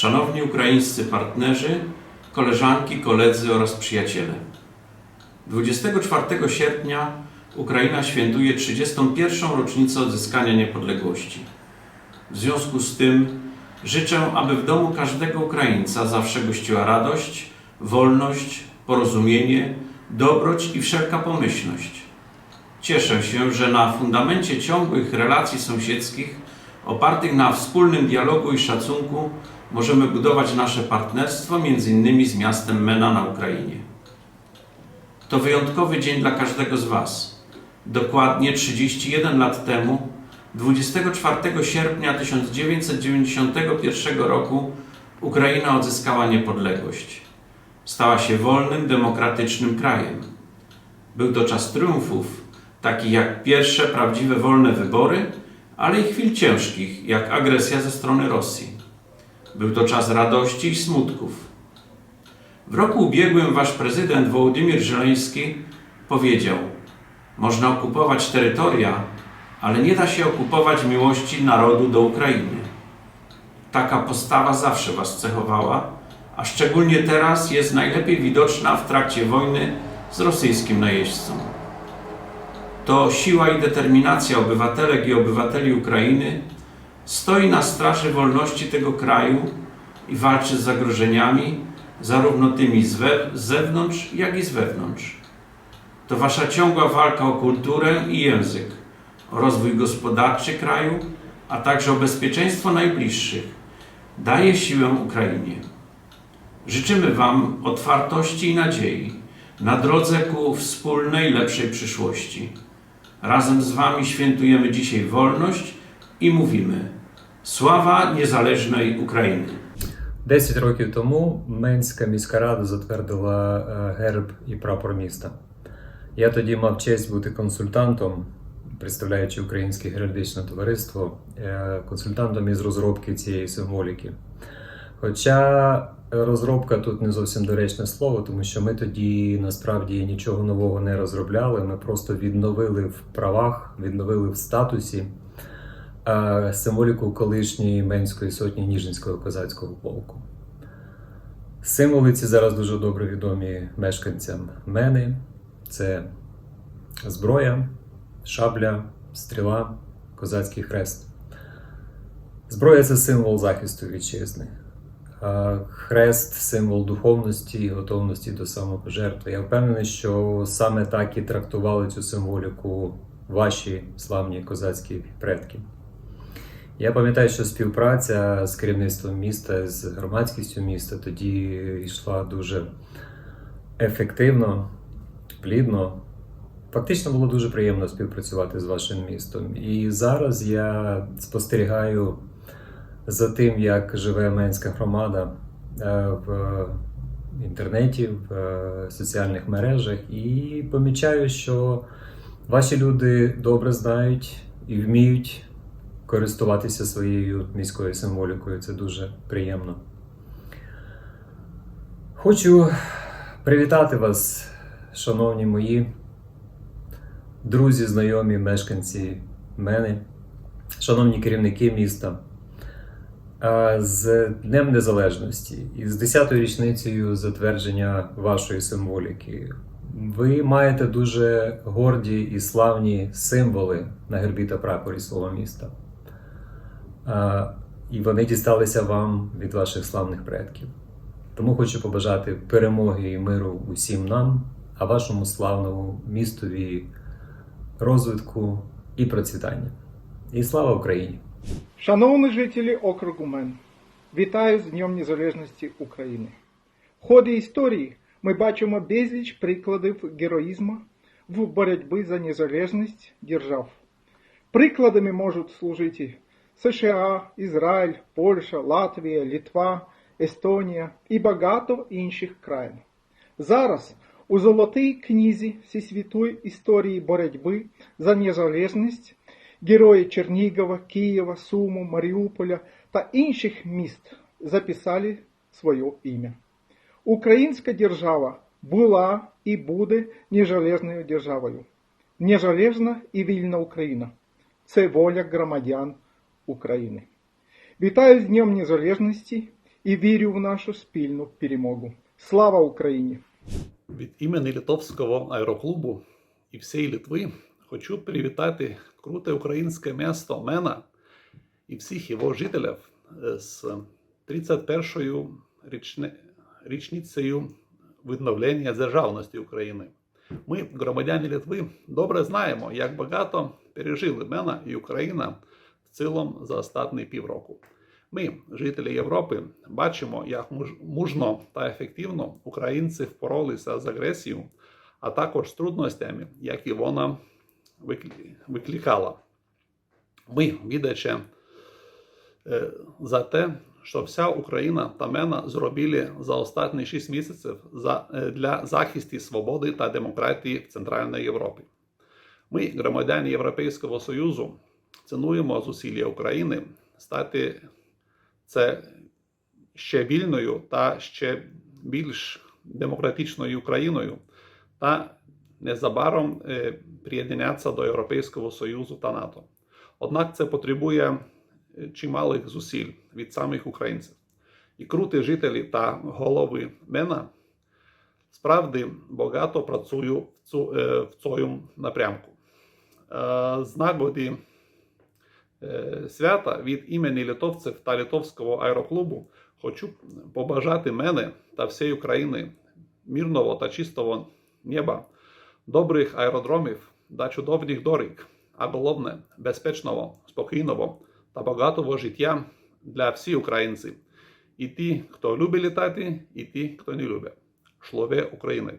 szanowni ukraińscy partnerzy, koleżanki, koledzy oraz przyjaciele. 24 sierpnia Ukraina świętuje 31. rocznicę odzyskania niepodległości. W związku z tym życzę, aby w domu każdego Ukraińca zawsze gościła radość, wolność, porozumienie, dobroć i wszelka pomyślność. Cieszę się, że na fundamencie ciągłych relacji sąsiedzkich, opartych na wspólnym dialogu i szacunku, możemy budować nasze partnerstwo, innymi z miastem Mena na Ukrainie. To wyjątkowy dzień dla każdego z Was. Dokładnie 31 lat temu, 24 sierpnia 1991 roku, Ukraina odzyskała niepodległość. Stała się wolnym, demokratycznym krajem. Był to czas triumfów, takich jak pierwsze prawdziwe wolne wybory, ale i chwil ciężkich, jak agresja ze strony Rosji. Był to czas radości i smutków. W roku ubiegłym wasz prezydent Wołodymyr Żeleński powiedział: Można okupować terytoria, ale nie da się okupować miłości narodu do Ukrainy. Taka postawa zawsze was cechowała, a szczególnie teraz jest najlepiej widoczna w trakcie wojny z rosyjskim najeźdźcą. To siła i determinacja obywatelek i obywateli Ukrainy stoi na straży wolności tego kraju i walczy z zagrożeniami, zarówno tymi z, z zewnątrz, jak i z wewnątrz. To wasza ciągła walka o kulturę i język, o rozwój gospodarczy kraju, a także o bezpieczeństwo najbliższych daje siłę Ukrainie. Życzymy Wam otwartości i nadziei na drodze ku wspólnej, lepszej przyszłości. Razem z Wami świętujemy dzisiaj wolność i mówimy: Sława niezależnej Ukrainy! 10 років тому Менська міська рада затвердила е, герб і прапор міста. Я тоді мав честь бути консультантом, представляючи Українське геральдичне товариство, е, консультантом із розробки цієї символіки. Хоча розробка тут не зовсім доречне слово, тому що ми тоді насправді нічого нового не розробляли. Ми просто відновили в правах, відновили в статусі символіку колишньої Менської сотні Ніжинського козацького полку. Символи ці зараз дуже добре відомі мешканцям Мени. Це зброя, шабля, стріла, козацький хрест. Зброя це символ захисту вітчизни. Хрест символ духовності і готовності до самопожертви. Я впевнений, що саме так і трактували цю символіку ваші славні козацькі предки. Я пам'ятаю, що співпраця з керівництвом міста, з громадськістю міста тоді йшла дуже ефективно, плідно. Фактично було дуже приємно співпрацювати з вашим містом. І зараз я спостерігаю за тим, як живе Менська громада е, в інтернеті, в е, соціальних мережах, і помічаю, що ваші люди добре знають і вміють користуватися своєю міською символікою. Це дуже приємно. Хочу привітати вас, шановні мої друзі, знайомі, мешканці мене, шановні керівники міста. З Днем Незалежності і з 10-ю річницею затвердження вашої символіки. Ви маєте дуже горді і славні символи на гербі та прапорі свого міста. І вони дісталися вам від ваших славних предків. Тому хочу побажати перемоги і миру усім нам, а вашому славному містові розвитку і процвітання. І слава Україні! Шановні жителі округу Мен, вітаю з Днем Незалежності України. В ході історії ми бачимо безліч прикладів героїзму в боротьбі за незалежність держав. Прикладами можуть служити США, Ізраїль, Польща, Латвія, Литва, Естонія і багато інших країн. Зараз у Золотій книзі Всесвітої історії боротьби за незалежність герої Чернігова, Києва, Суму, Маріуполя та інших міст записали своє ім'я. Українська держава була і буде незалежною державою. Незалежна і вільна Україна це воля громадян України. Вітаю з Днем Незалежності і вірю в нашу спільну перемогу. Слава Україні! Від імені Литовського аероклубу і всієї Литви хочу привітати круте українське місто Мена і всіх його жителів з 31-ю річне- річницею відновлення державності України. Ми, громадяни Литви, добре знаємо, як багато пережили Мена і Україна в цілому за останні півроку. Ми, жителі Європи, бачимо, як мужно та ефективно українці впоралися з агресією, а також з трудностями, які вона викликала. Ми, відаче за те, що вся Україна та Мена зробили за останні 6 місяців е, для захисту свободи та демократії в Центральній Європі. Ми, громадяни Європейського Союзу, цінуємо зусилля України стати це ще вільною та ще більш демократичною Україною та незабаром е, приєднатися до Європейського Союзу та НАТО. Однак це потребує е, чималих зусиль від самих українців. І круті жителі та голови Мена справді багато працюють е, в цьому напрямку. З нагоди свята від імені литовців та Литовського аероклубу хочу побажати мене та всієї України мирного та чистого неба, добрих аеродромів та чудових доріг, а головне безпечного, спокійного та багатого життя для всіх українців. І ті, хто любить літати, і ті, хто не любить. Шлове України!